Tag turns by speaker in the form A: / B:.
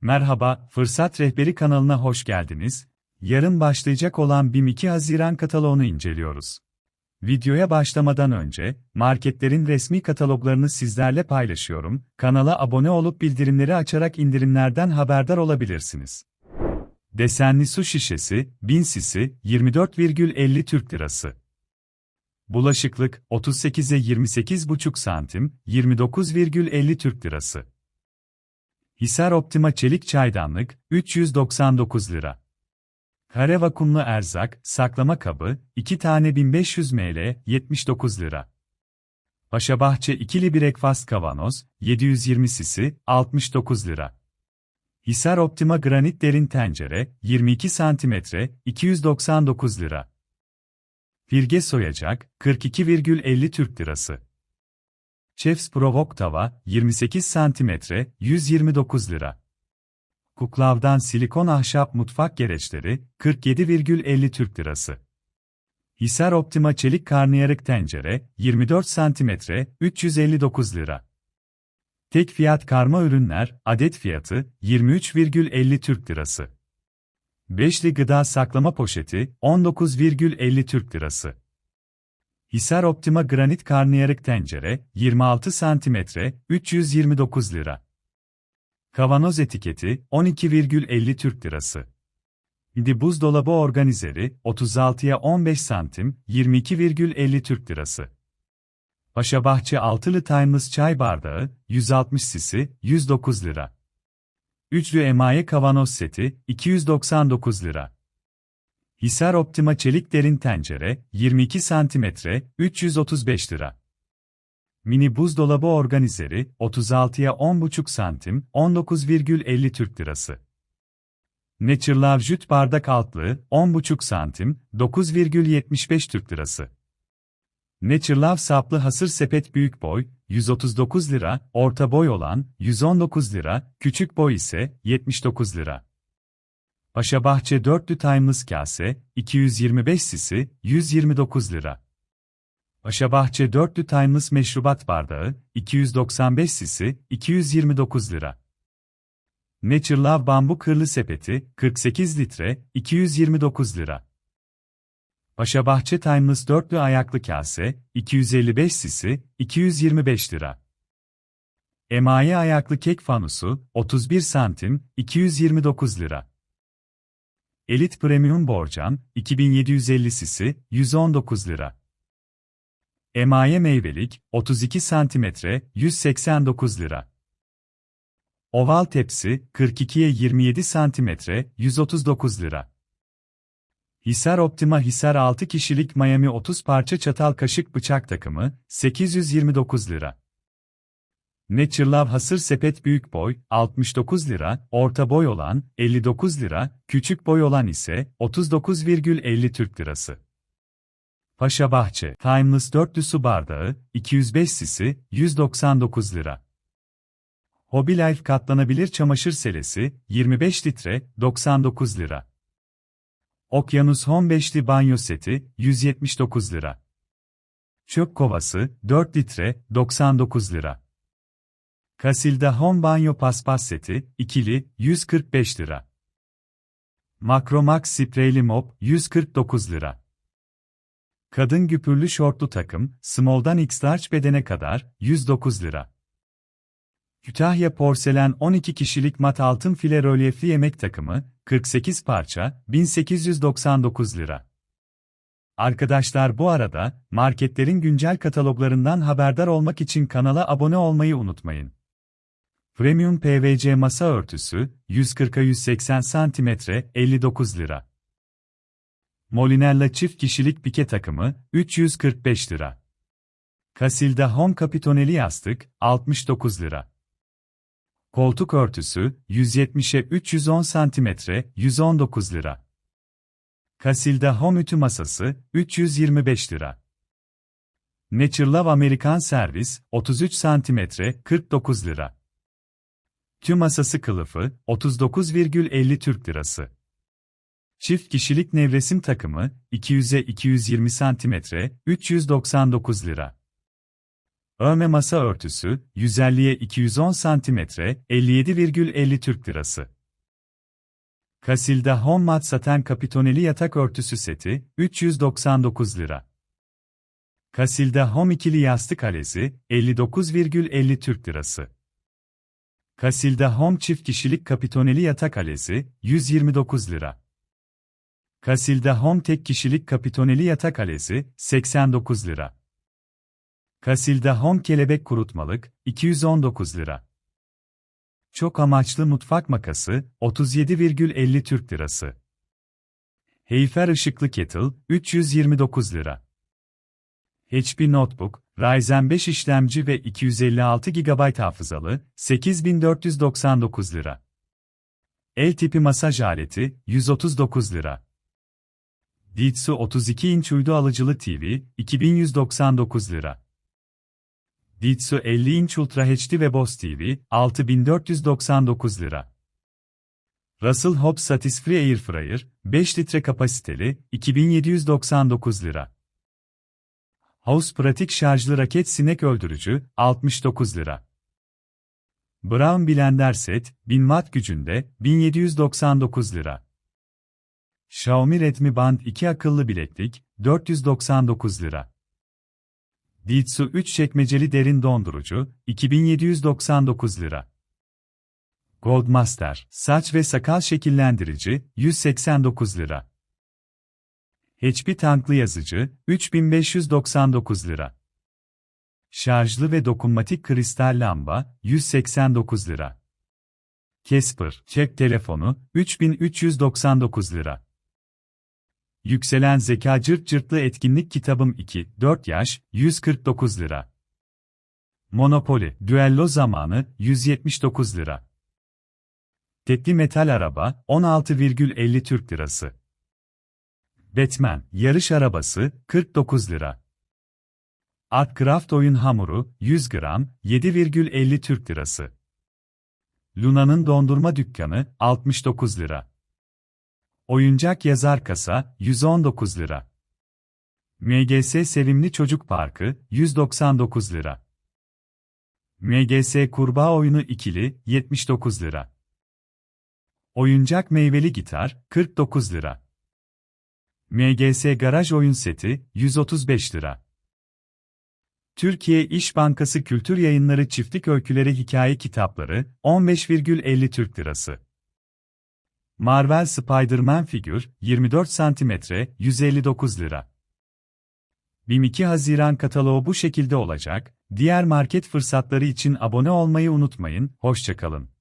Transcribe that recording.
A: Merhaba, Fırsat Rehberi kanalına hoş geldiniz. Yarın başlayacak olan BİM 2 Haziran kataloğunu inceliyoruz. Videoya başlamadan önce, marketlerin resmi kataloglarını sizlerle paylaşıyorum. Kanala abone olup bildirimleri açarak indirimlerden haberdar olabilirsiniz. Desenli su şişesi, 1000 sisi, 24,50 Türk Lirası. Bulaşıklık, 38'e 28,5 santim, 29,50 Türk Lirası. Hisar Optima Çelik Çaydanlık, 399 lira. Kare vakumlu erzak, saklama kabı, 2 tane 1500 ml, 79 lira. Paşabahçe ikili brekfast kavanoz, 720 sisi, 69 lira. Hisar Optima granit derin tencere, 22 cm, 299 lira. Firge soyacak, 42,50 Türk lirası. Chef's Provok tava, 28 cm, 129 lira. Kuklav'dan silikon ahşap mutfak gereçleri, 47,50 Türk lirası. Hisar Optima çelik karnıyarık tencere, 24 cm, 359 lira. Tek fiyat karma ürünler, adet fiyatı, 23,50 Türk lirası. Beşli gıda saklama poşeti, 19,50 Türk lirası. Hisar Optima granit karnıyarık tencere, 26 cm, 329 lira. Kavanoz etiketi, 12,50 Türk lirası. Di buzdolabı organizeri, 36'ya 15 santim, 22,50 Türk lirası. Paşabahçe altılı timeless çay bardağı, 160 sisi, 109 lira. Üçlü emaye kavanoz seti, 299 lira. Hisar Optima çelik derin tencere, 22 cm, 335 lira. Mini buzdolabı organizeri, 36'ya 10,5 santim, 19,50 Türk lirası. Nature'Love jüt bardak altlığı, 10,5 santim, 9,75 Türk lirası. Nature'Love saplı hasır sepet büyük boy, 139 lira, orta boy olan, 119 lira, küçük boy ise, 79 lira. Paşabahçe dörtlü timeless kase, 225 sisi, 129 lira. Paşabahçe dörtlü timeless meşrubat bardağı, 295 sisi, 229 lira. Nature Love bambu kırlı sepeti, 48 litre, 229 lira. Paşabahçe Timeless dörtlü ayaklı kase, 255 sisi, 225 lira. Emaye ayaklı kek fanusu, 31 santim, 229 lira. Elit Premium Borcam, 2750 sisi, 119 lira. Emaye meyvelik, 32 cm, 189 lira. Oval tepsi, 42'ye 27 cm, 139 lira. Hisar Optima Hisar 6 kişilik Miami 30 parça çatal kaşık bıçak takımı, 829 lira. Nature'Love hasır sepet büyük boy, 69 lira, orta boy olan, 59 lira, küçük boy olan ise, 39,50 Türk lirası. Paşa Bahçe, Timeless dörtlü su bardağı, 205 sisi, 199 lira. Hobby Life katlanabilir çamaşır selesi, 25 litre, 99 lira. Okyanus Home 5'li banyo seti, 179 lira. Çöp kovası, 4 litre, 99 lira. Casilda Home Banyo Paspas Seti, ikili, 145 lira. Macromax Sprayli Mop, 149 lira. Kadın güpürlü şortlu takım, small'dan x large bedene kadar, 109 lira. Kütahya Porselen 12 kişilik mat altın file rölyefli yemek takımı, 48 parça, 1899 lira. Arkadaşlar bu arada, marketlerin güncel kataloglarından haberdar olmak için kanala abone olmayı unutmayın. Premium PVC masa örtüsü, 140'a 180 cm, 59 lira. Molinella çift kişilik pike takımı, 345 lira. Casilda Home Capitoneli yastık, 69 lira. Koltuk örtüsü, 170'e 310 cm, 119 lira. Casilda Home ütü masası, 325 lira. Naturelove Amerikan Servis, 33 cm, 49 lira. Tüm masası kılıfı, 39,50 Türk Lirası. Çift kişilik nevresim takımı, 200'e 220 cm, 399 lira. Örme masa örtüsü, 150'ye 210 cm, 57,50 Türk Lirası. Casilda Home Mat Saten Kapitoneli Yatak Örtüsü Seti, 399 lira. Casilda Home ikili yastık alezi, 59,50 Türk Lirası. Casilda Home çift kişilik kapitoneli yatak alezi, 129 lira. Casilda Home tek kişilik kapitoneli yatak alezi, 89 lira. Casilda Home kelebek kurutmalık, 219 lira. Çok amaçlı mutfak makası, 37,50 Türk Lirası. Heyfer ışıklı kettle, 329 lira. HP Notebook, Ryzen 5 işlemci ve 256 GB hafızalı, 8499 lira. El tipi masaj aleti, 139 lira. Ditsu 32 inç uydu alıcılı TV, 2199 lira. Ditsu 50 inç Ultra HD ve Boss TV, 6499 lira. Russell Hobbs Satisfree Air Fryer, 5 litre kapasiteli, 2799 lira. House pratik şarjlı raket sinek öldürücü, 69 lira. Brown Blender Set, 1000 watt gücünde, 1799 lira. Xiaomi Redmi Band 2 akıllı bileklik, 499 lira. Ditsu 3 çekmeceli derin dondurucu, 2799 lira. Goldmaster, saç ve sakal şekillendirici, 189 lira. HP tanklı yazıcı, 3599 lira. Şarjlı ve dokunmatik kristal lamba, 189 lira. Casper, cep telefonu, 3399 lira. Yükselen Zeka Cırt Cırtlı Etkinlik Kitabım 2, 4 yaş, 149 lira. Monopoly, Düello Zamanı, 179 lira. Tekli Metal Araba, 16,50 Türk Lirası. Batman, yarış arabası, 49 lira. Artcraft oyun hamuru, 100 gram, 7,50 Türk Lirası. Luna'nın dondurma dükkanı, 69 lira. Oyuncak yazar kasa, 119 lira. MGS Sevimli Çocuk Parkı, 199 lira. MGS Kurbağa Oyunu ikili, 79 lira. Oyuncak meyveli gitar, 49 lira. MGS Garaj Oyun Seti, 135 lira. Türkiye İş Bankası Kültür Yayınları Çiftlik Öyküleri Hikaye Kitapları, 15,50 Türk Lirası. Marvel Spider-Man figür, 24 cm, 159 lira. BİM 2 Haziran kataloğu bu şekilde olacak, diğer market fırsatları için abone olmayı unutmayın, hoşçakalın.